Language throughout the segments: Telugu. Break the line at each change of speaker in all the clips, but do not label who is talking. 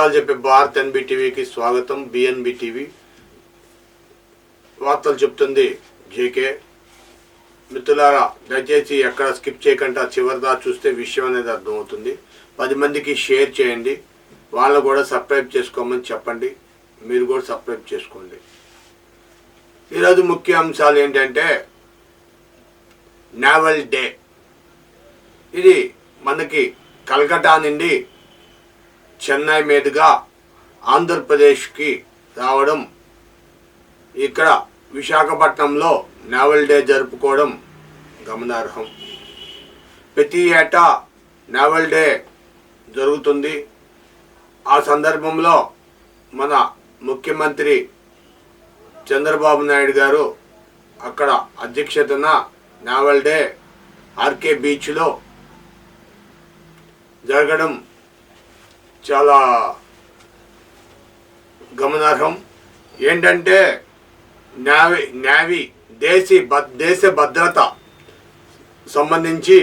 నిజాలు చెప్పే భారత్ ఎన్బి టీవీకి స్వాగతం బిఎన్బి టీవీ వార్తలు చెప్తుంది జేకే. మిత్రులారా దయచేసి ఎక్కడ స్కిప్ చేయకుండా చివరిదా చూస్తే విషయం అనేది అర్థమవుతుంది. పది మందికి షేర్ చేయండి. వాళ్ళు కూడా సబ్స్క్రైబ్ చేసుకోమని చెప్పండి. మీరు కూడా సబ్స్క్రైబ్ చేసుకోండి. ఈరోజు ముఖ్య అంశాలు ఏంటంటే నావల్ డే. ఇది మనకి కలకటా నుండి చెన్నై మీదుగా ఆంధ్రప్రదేశ్కి రావడం ఇక్కడ విశాఖపట్నంలో నావల్ డే జరుపుకోవడం గమనార్హం. ప్రతి ఏటా నావల్ డే జరుగుతుంది. ఆ సందర్భంలో మన ముఖ్యమంత్రి చంద్రబాబు నాయుడు గారు అక్కడ అధ్యక్షతన నావల్ డే ఆర్కే బీచ్లో జరగడం చాలా గమనార్హం. ఏంటంటే నావీ నావీ దేశీ దేశ భద్రత సంబంధించి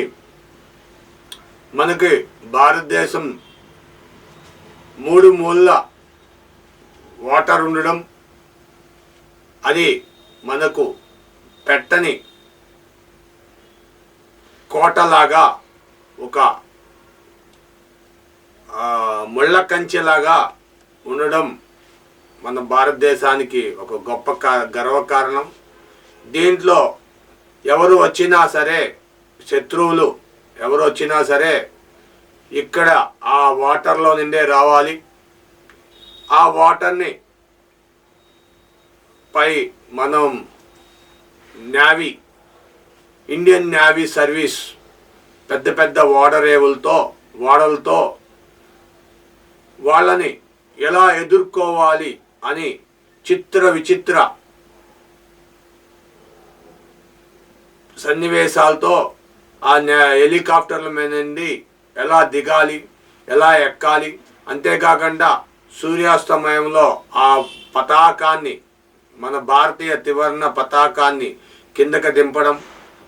మనకి భారతదేశం మూడు మూల వాటర్ ఉండడం అది మనకు పెట్టని కోటలాగా ఒక కళ్ళ కంచెలాగా ఉండడం మన భారతదేశానికి ఒక గొప్ప గర్వ గర్వకారణం దీంట్లో ఎవరు వచ్చినా సరే శత్రువులు ఎవరు వచ్చినా సరే ఇక్కడ ఆ వాటర్లో నిండే రావాలి. ఆ వాటర్ని పై మనం నావీ ఇండియన్ నావీ సర్వీస్ పెద్ద పెద్ద వాడరేవులతో ఓడలతో వాళ్ళని ఎలా ఎదుర్కోవాలి అని చిత్ర విచిత్ర సన్నివేశాలతో ఆ హెలికాప్టర్ల మీద నుండి ఎలా దిగాలి ఎలా ఎక్కాలి అంతేకాకుండా సూర్యాస్తమయంలో ఆ పతాకాన్ని మన భారతీయ త్రివర్ణ పతాకాన్ని కిందకి దింపడం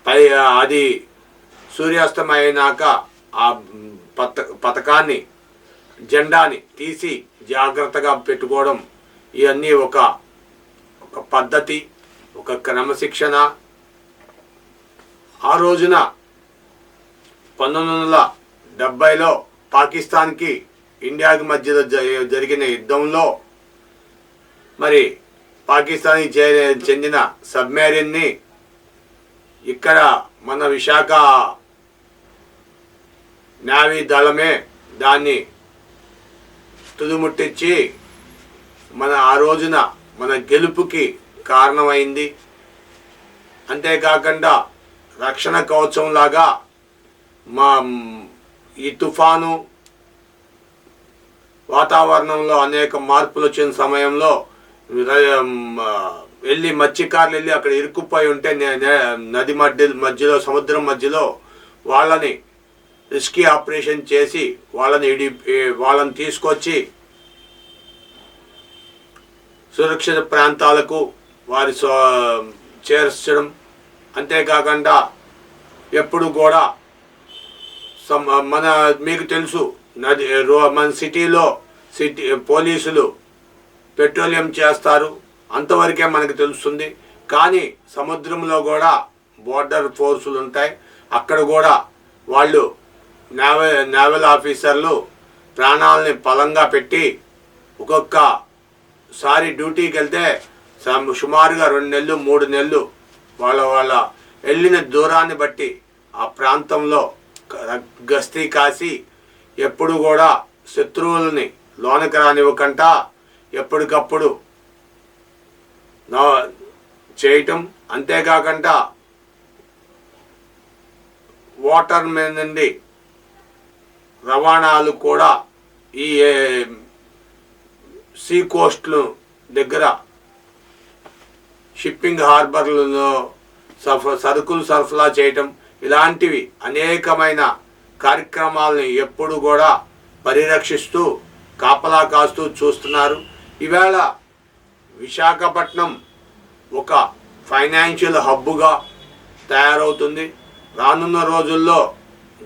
పై అది సూర్యాస్తమయ్యాక ఆ పత పథకాన్ని జెండాని తీసి జాగ్రత్తగా పెట్టుకోవడం ఇవన్నీ ఒక ఒక పద్ధతి ఒక క్రమశిక్షణ. ఆ రోజున పంతొమ్మిది వందల డెబ్బైలో పాకిస్తాన్కి ఇండియాకి మధ్యలో జ- జరిగిన యుద్ధంలో మరి పాకిస్తాన్కి చెందిన సబ్మెరీన్ని ఇక్కడ మన విశాఖ నావీ దళమే దాన్ని తుదిముట్టించి మన ఆ రోజున మన గెలుపుకి కారణమైంది. అంతేకాకుండా రక్షణ కవచం లాగా మా ఈ తుఫాను వాతావరణంలో అనేక మార్పులు వచ్చిన సమయంలో వెళ్ళి మత్స్యకారులు వెళ్ళి అక్కడ ఇరుక్కుపోయి ఉంటే నది మధ్య మధ్యలో సముద్రం మధ్యలో వాళ్ళని రిస్కీ ఆపరేషన్ చేసి వాళ్ళని ఇడి వాళ్ళని తీసుకొచ్చి సురక్షిత ప్రాంతాలకు వారి స్వ- చేర్చడం. అంతేకాకుండా ఎప్పుడు కూడా మన మీకు తెలుసు నది రో మన సిటీలో సిటీ పోలీసులు పెట్రోలియం చేస్తారు. అంతవరకే మనకు తెలుస్తుంది. కానీ సముద్రంలో కూడా బోర్డర్ ఫోర్సులు ఉంటాయి అక్కడ కూడా వాళ్ళు నేవల్ నేవల్ ఆఫీసర్లు ప్రాణాలని పలంగా పెట్టి ఒక్కొక్క సారి డ్యూటీకి వెళ్తే సుమారుగా రెండు నెలలు మూడు నెలలు వాళ్ళ వాళ్ళ వెళ్ళిన దూరాన్ని బట్టి ఆ ప్రాంతంలో గస్తీ కాసి ఎప్పుడు కూడా శత్రువులని లోనకి రానివ్వకుండా ఎప్పటికప్పుడు చేయటం. అంతేకాకుండా వాటర్ మీద నుండి రవాణాలు కూడా ఈ ఏ, సీ కోస్ట్లు దగ్గర షిప్పింగ్ హార్బర్లలో సఫ సరుకులు సరఫరా చేయటం ఇలాంటివి అనేకమైన కార్యక్రమాలను ఎప్పుడు కూడా పరిరక్షిస్తూ కాపలా కాస్తూ చూస్తున్నారు. ఈవేళ విశాఖపట్నం ఒక ఫైనాన్షియల్ హబ్బుగా తయారవుతుంది. రానున్న రోజుల్లో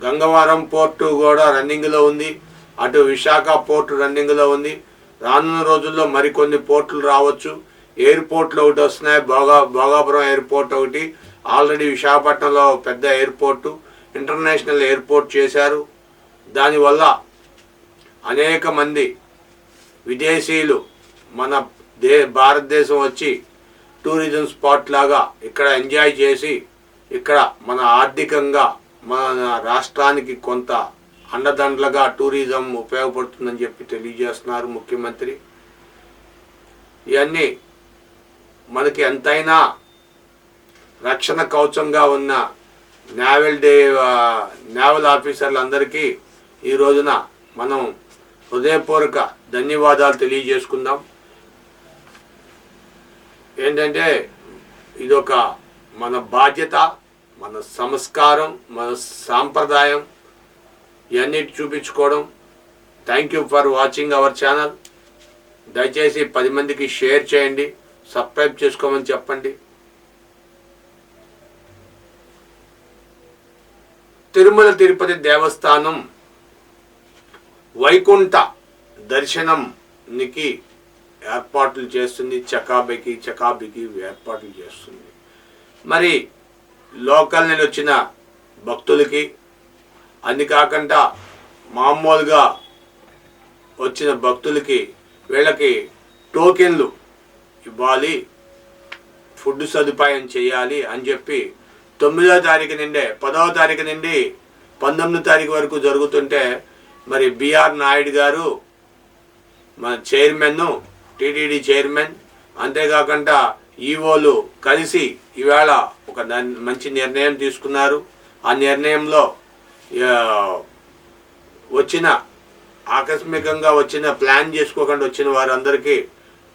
గంగవరం పోర్టు కూడా రన్నింగ్లో ఉంది. అటు విశాఖ పోర్టు రన్నింగ్లో ఉంది. రానున్న రోజుల్లో మరికొన్ని పోర్టులు రావచ్చు. ఎయిర్పోర్ట్లు ఒకటి వస్తున్నాయి. భోగా భోగాపురం ఎయిర్పోర్ట్ ఒకటి. ఆల్రెడీ విశాఖపట్నంలో పెద్ద ఎయిర్పోర్టు ఇంటర్నేషనల్ ఎయిర్పోర్ట్ చేశారు. దానివల్ల అనేక మంది విదేశీయులు మన దే భారతదేశం వచ్చి టూరిజం స్పాట్ లాగా ఇక్కడ ఎంజాయ్ చేసి ఇక్కడ మన ఆర్థికంగా మన రాష్ట్రానికి కొంత అండదండలుగా టూరిజం ఉపయోగపడుతుందని చెప్పి తెలియజేస్తున్నారు ముఖ్యమంత్రి. ఇవన్నీ మనకి ఎంతైనా రక్షణ కవచంగా ఉన్న నేవల్ డే నేవల్ ఆఫీసర్లందరికీ ఈ రోజున మనం హృదయపూర్వక ధన్యవాదాలు తెలియజేసుకుందాం. ఏంటంటే ఇదొక మన బాధ్యత. మన సంస్కారం మన సాంప్రదాయం ఇవన్నీ చూపించుకోవడం. Thank you for watching our channel దయచేసి పది మందికి షేర్ చేయండి సబ్స్క్రైబ్ చేసుకోమని చెప్పండి. తిరుమల తిరుపతి దేవస్థానం వైకుంఠ దర్శనంనికి ఏర్పాట్లు చేస్తుంది. చకాబికి చకాబికి ఏర్పాట్లు చేస్తుంది. మరి లోకల్ నుండి వచ్చిన భక్తులకి అది కాకుండా మామూలుగా వచ్చిన భక్తులకి వీళ్ళకి టోకెన్లు ఇవ్వాలి ఫుడ్ సదుపాయం చేయాలి అని చెప్పి తొమ్మిదో తారీఖు నుండే పదవ తారీఖు నుండి పంతొమ్మిదో తారీఖు వరకు జరుగుతుంటే మరి బిఆర్ నాయుడు గారు మన చైర్మన్ టీటీడీ చైర్మన్ అంతేకాకుండా ఈవోలు కలిసి ఈవేళ ఒక మంచి నిర్ణయం తీసుకున్నారు. ఆ నిర్ణయంలో వచ్చిన ఆకస్మికంగా వచ్చిన ప్లాన్ చేసుకోకుండా వచ్చిన వారందరికీ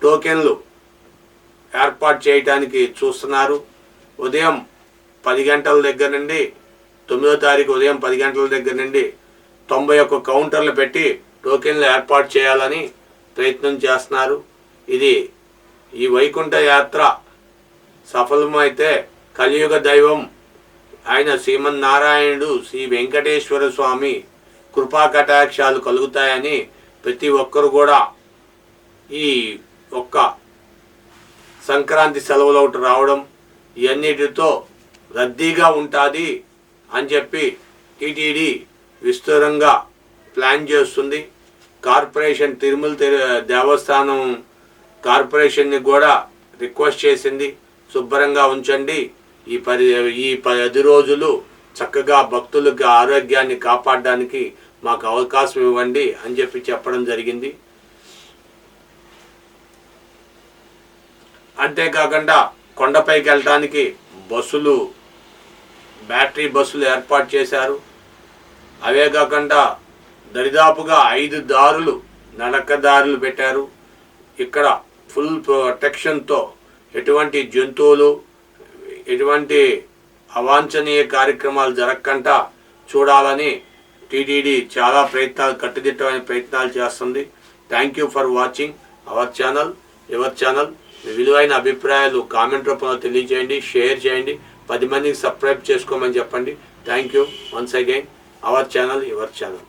టోకెన్లు ఏర్పాటు చేయడానికి చూస్తున్నారు. ఉదయం పది గంటల దగ్గర నుండి తొమ్మిదో తారీఖు ఉదయం పది గంటల దగ్గర నుండి తొంభై ఒక్క కౌంటర్లు పెట్టి టోకెన్లు ఏర్పాటు చేయాలని ప్రయత్నం చేస్తున్నారు. ఇది ఈ వైకుంఠ యాత్ర సఫలమైతే కలియుగ దైవం ఆయన శ్రీమన్నారాయణుడు శ్రీ వెంకటేశ్వర స్వామి కృపా కటాక్షాలు కలుగుతాయని ప్రతి ఒక్కరు కూడా ఈ ఒక్క సంక్రాంతి సెలవులు ఒకటి రావడం ఇవన్నిటితో రద్దీగా ఉంటుంది అని చెప్పి టీటీడీ విస్తృతంగా ప్లాన్ చేస్తుంది. కార్పొరేషన్ తిరుమల తిరు దేవస్థానం కార్పొరేషన్ని కూడా రిక్వెస్ట్ చేసింది. శుభ్రంగా ఉంచండి. ఈ పది ఈ పది రోజులు చక్కగా భక్తులకు ఆరోగ్యాన్ని కాపాడడానికి మాకు అవకాశం ఇవ్వండి అని చెప్పి చెప్పడం జరిగింది. అంతేకాకుండా కొండపైకి వెళ్ళడానికి బస్సులు బ్యాటరీ బస్సులు ఏర్పాటు చేశారు. అవే కాకుండా దరిదాపుగా ఐదు దారులు నడక దారులు పెట్టారు. ఇక్కడ ఫుల్ ప్రొటెక్షన్తో ఎటువంటి జంతువులు ఎటువంటి అవాంఛనీయ కార్యక్రమాలు జరగకుండా చూడాలని టీటీడీ చాలా ప్రయత్నాలు కట్టుదిట్టమైన ప్రయత్నాలు చేస్తుంది. Thank you for watching our channel your channel మీ విలువైన అభిప్రాయాలు కామెంట్ రూపంలో తెలియజేయండి షేర్ చేయండి పది మందికి సబ్స్క్రైబ్ చేసుకోమని చెప్పండి. Thank you once again our channel your channel